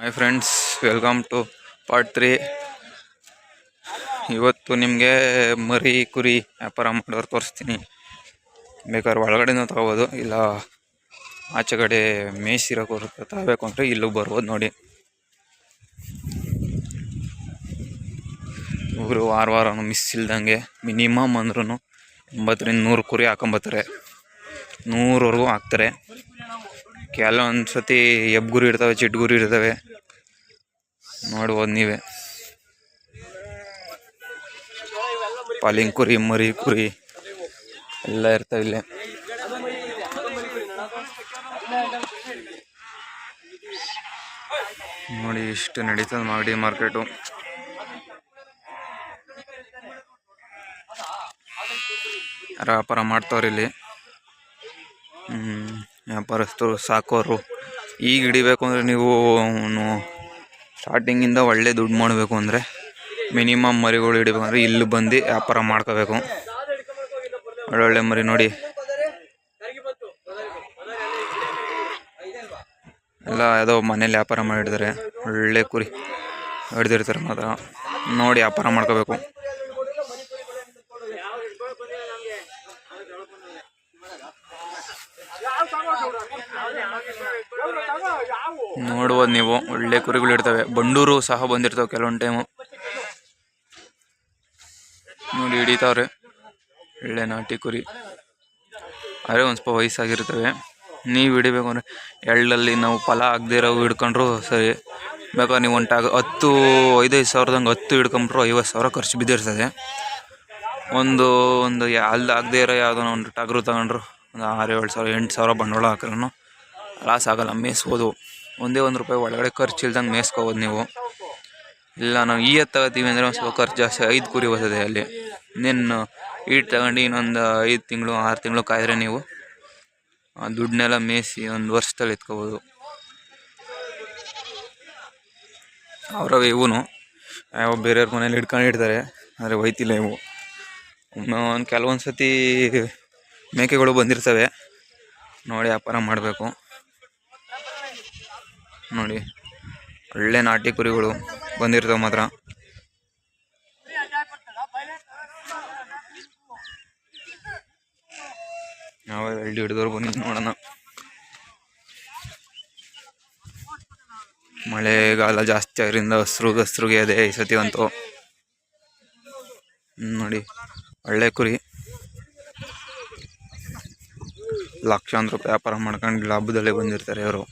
Hi friends welcome to part three ಇವತ್ತು ನಿಮಗೆ ಮರಿ, ಕುರಿ ವ್ಯಾಪಾರ ಮಾಡೋರು ತೋರಿಸ್ತೀನಿ. ಬೇಕಾದ್ರೆ ಒಳಗಡೆನೂ ತಗೋಬೋದು, ಇಲ್ಲ ಆಚೆ ಕಡೆ ಮೇಯ್ಸಿರೋಕೆ ತಗೋಬೇಕು ಅಂದರೆ ಇಲ್ಲೂ ಬರ್ಬೋದು ನೋಡಿ. ಇವರು ವಾರ ವಾರನೂ ಮಿಸ್ ಇಲ್ದಂಗೆ ಮಿನಿಮಮ್ ಅಂದ್ರೂ ಎಂಬತ್ತರಿಂದ ನೂರು ಕುರಿ ಹಾಕೊಂಬತ್ತಾರೆ. ನೂರವರೆಗೂ ಹಾಕ್ತಾರೆ. ಕೆಲವೊಂದು ಸತಿ ಎಬ್ಗುರಿ ಇರ್ತವೆ ಚಿಟ್ಗುರು ಇರ್ತವೆ. ನೋಡ್ಬೋದು ನೀವೇ. ಪಾಲಿಂಗ್ ಕುರಿ ಮರಿ ಕುರಿ ಎಲ್ಲ ಇರ್ತವೆ ಇಲ್ಲೇ. ನೋಡಿ ಇಷ್ಟು ನಡೀತದೆ ಮಾಗಡಿ ಮಾರ್ಕೆಟು. ವ್ಯಾಪಾರ ಮಾಡ್ತವ್ರೆ ಇಲ್ಲಿ. ಹ್ಮ್, ವ್ಯಾಪಾರಸ್ಥರು ಸಾಕೋರು. ಈಗ ಹಿಡಿಬೇಕು ಅಂದರೆ ನೀವು ಸ್ಟಾರ್ಟಿಂಗಿಂದ ಒಳ್ಳೆ ದುಡ್ಡು ಮಾಡಬೇಕು ಅಂದರೆ ಮಿನಿಮಮ್ ಮರಿಗಳು ಹಿಡಿಬೇಕಂದ್ರೆ ಇಲ್ಲಿ ಬಂದು ವ್ಯಾಪಾರ ಮಾಡ್ಕೋಬೇಕು. ಒಳ್ಳೊಳ್ಳೆ ಮರಿ ನೋಡಿ. ಎಲ್ಲ ಯಾವುದೋ ಮನೇಲಿ ವ್ಯಾಪಾರ ಮಾಡಿದ್ದಾರೆ. ಒಳ್ಳೆ ಕುರಿ ಹಿಡ್ದಿರ್ತಾರೆ ಮಾತ್ರ. ನೋಡಿ ವ್ಯಾಪಾರ ಮಾಡ್ಕೋಬೇಕು. ನೋಡ್ಬೋದು ನೀವು ಒಳ್ಳೆ ಕುರಿಗಳು ಇರ್ತವೆ. ಬಂಡೂರು ಸಹ ಬಂದಿರ್ತವೆ ಕೆಲವೊಂದು ಟೈಮು ನೋಡಿ ಹಿಡಿತಾವ್ರೆ. ಒಳ್ಳೆ ನಾಟಿ ಕುರಿ. ಆದರೆ ಒಂದು ಸ್ವಲ್ಪ ವಯಸ್ಸಾಗಿರ್ತವೆ. ನೀವು ಹಿಡಿಬೇಕು ಅಂದರೆ ಎಳ್ಳಲ್ಲಿ ನಾವು ಫಲ ಆಗದಿರೋ ಹಿಡ್ಕೊಂಡ್ರು ಸರಿ. ಬೇಕಾದ್ರೆ ನೀವು ಒಂಟಾಗ ಹತ್ತು ಐದೈದು ಸಾವಿರದಂಗೆ ಹತ್ತು ಹಿಡ್ಕೊಂಡ್ರು ಐವತ್ತು ಸಾವಿರ ಖರ್ಚು ಬಿದ್ದಿರ್ತದೆ. ಒಂದು ಒಂದು ಅಲ್ಲಿ ಆಗದೇ ಇರೋ ಯಾವುದೋ ಒಂದು ಟಗರು ತಗೊಂಡ್ರು. ಒಂದು ಆರು ಏಳು ಸಾವಿರ, ಎಂಟು ಸಾವಿರ ಬಂಡವಾಳ ಹಾಕಿದ್ರು ಲಾಸ್ ಆಗೋಲ್ಲ ಮೇಯಿಸ್ಬೋದು ಒಂದೇ ಒಂದು ರೂಪಾಯಿ ಒಳಗಡೆ ಖರ್ಚು ಇಲ್ದಂಗೆ ಮೇಯಿಸ್ಕೋಬೋದು ನೀವು. ಇಲ್ಲ, ನಾವು ಈ ಎತ್ತು ತಗೋತೀವಿ ಅಂದರೆ ಒಂದು ಸ್ವಲ್ಪ ಖರ್ಚು ಜಾಸ್ತಿ, ಐದು ಕುರಿ ಬರ್ತದೆ ಅಲ್ಲಿ. ಇನ್ನೇನು ಈಟ್ ತಗೊಂಡು ಇನ್ನೊಂದು ಐದು ತಿಂಗಳು, ಆರು ತಿಂಗಳು ಕಾಯ್ದ್ರೆ ನೀವು ಆ ದುಡ್ಡನ್ನೆಲ್ಲ ಮೇಯಿಸಿ ಒಂದು ವರ್ಷದಲ್ಲಿ ಎತ್ಕೋಬೋದು. ಅವರವೇ ಇವೂ ಯಾವ ಬೇರೆಯವ್ರ ಮನೇಲಿ ಹಿಡ್ಕೊಂಡು ಇಡ್ತಾರೆ. ಆದರೆ ಒಯ್ತಿಲ್ಲ ಇವು. ಕೆಲವೊಂದು ಸತಿ ಮೇಕೆಗಳು ಬಂದಿರ್ತವೆ. ನೋಡಿ ವ್ಯಾಪಾರ ಮಾಡಬೇಕು. ನೋಡಿ, ಒಳ್ಳೆ ನಾಟಿ ಕುರಿಗಳು ಬಂದಿರ್ತವೆ ಮಾತ್ರ. ನಾವು ಎಳ್ಳಿ ಹಿಡಿದವ್ರು ಬಂದು ನೋಡೋಣ. ಮಳೆಗಾಲ ಜಾಸ್ತಿ ಅದರಿಂದ ಹಸ್ರು ಹಸ್ರುಗೆ ಅದೇ ಈ ನೋಡಿ, ಒಳ್ಳೆ ಕುರಿ. ಲಕ್ಷಾಂತರ ರೂಪಾಯಿ ವ್ಯಾಪಾರ ಮಾಡ್ಕೊಂಡು ಲಾಭದಲ್ಲೇ ಬಂದಿರ್ತಾರೆ ಅವರು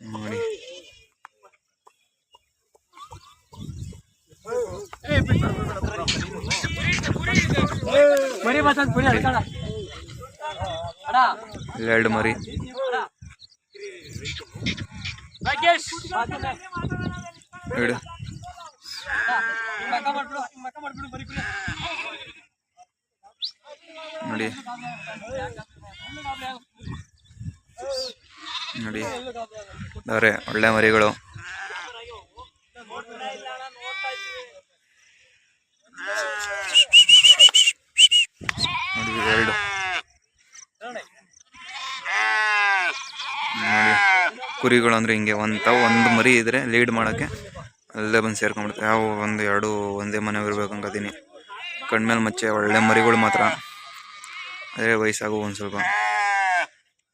ನೋಡಿ. ಎರಡು ಮರಿ. ಇಡು ನೋಡಿ. ನೋಡಿ. ಅವರೇ, ಒಳ್ಳೆ ಮರಿಗಳು. ಎರಡು. ಕುರಿಗಳು ಅಂದ್ರೆ ಹಿಂಗೆ ಒಂದು ಒಂದು ಮರಿ ಇದ್ರೆ ಲೀಡ್ ಮಾಡೋಕ್ಕೆ ಅಲ್ಲೇ ಬಂದು ಸೇರ್ಕೊಂಡ್ಬಿಡುತ್ತೆ ಯಾವ ಒಂದು ಎರಡು ಒಂದೇ ಮನೆ ಇರ್ಬೇಕು ಅನ್ಕೋತೀನಿ ಕಣ್ಮೇಲೆ ಮಚ್ಚೆ, ಒಳ್ಳೆ ಮರಿಗಳು ಮಾತ್ರ. ಅದೇ ವಯಸ್ಸಾಗು ಒಂದು ಸ್ವಲ್ಪ.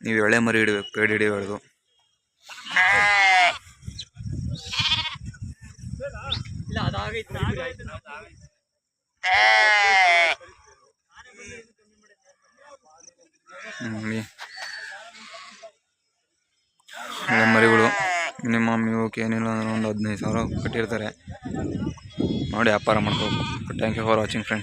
ನೀವು ಎಳೆ ಮರಿ ಹಿಡಿಬೇಕು ಪೇಡ್ ಹಿಡಿಬಾರ್ದು. ಮರಿಗಳು. ಮಿನಿಮಮ್ ಇವಕ್ಕೆ ಏನಿಲ್ಲ ಅಂದ್ರೆ ಒಂದು ಹದಿನೈದು ಸಾವಿರ ಕಟ್ಟಿರ್ತಾರೆ. ನೋಡಿ ವ್ಯಾಪಾರ ಮಾಡ್ಕೋಬೇಕು. Thank you for watching friends